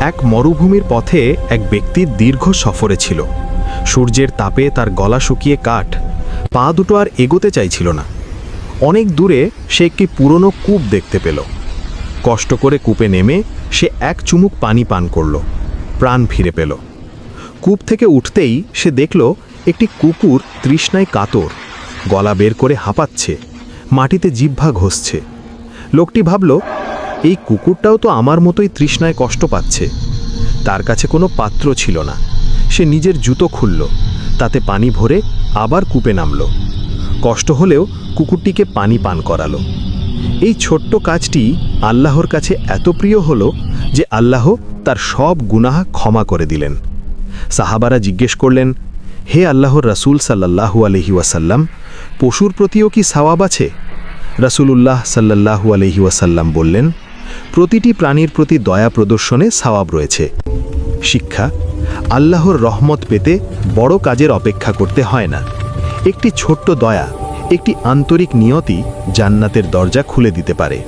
এক মরুভূমির পথে এক ব্যক্তি দীর্ঘ সফরে ছিল। সূর্যের তাপে তার গলা শুকিয়ে কাঠ, পা দুটো আর এগোতে চাইছিল না। অনেক দূরে সে একটি পুরনো কূপ দেখতে পেল। কষ্ট করে কূপে নেমে সে এক চুমুক পানি পান করল, প্রাণ ফিরে পেল। কূপ থেকে উঠতেই সে দেখল একটি কুকুর তৃষ্ণায় কাতর, গলা বের করে হাঁপাচ্ছে, মাটিতে জিহ্বা ঘষছে। লোকটি ভাবল এই কুকুরটাও তো আমার মতোই তৃষ্ণায় কষ্ট পাচ্ছে। তার কাছে কোনো পাত্র ছিল না। সে নিজের জুতো খুলল, তাতে পানি ভরে আবার কূপে নামল। কষ্ট হলেও কুকুরটিকে পানি পান করালো। এই ছোট্ট কাজটি আল্লাহর কাছে এত প্রিয় হল যে আল্লাহ তার সব গুনাহ ক্ষমা করে দিলেন। সাহাবারা জিজ্ঞেস করলেন, হে আল্লাহর রাসূল সাল্লাল্লাহু আলহি ওয়াসাল্লাম, পশুর প্রতিও কি সওয়াব আছে? রাসূলুল্লাহ সাল্লাল্লাহু আলহি ওয়াসাল্লাম বললেন প্রতিটি প্রাণীর প্রতি দয়া প্রদর্শনে সওয়াব রয়েছে। শিক্ষা, আল্লাহর রহমত পেতে বড় কাজের অপেক্ষা করতে হয় না। একটি ছোট্ট দয়া, একটি আন্তরিক নিয়তি জান্নাতের দরজা খুলে দিতে পারে।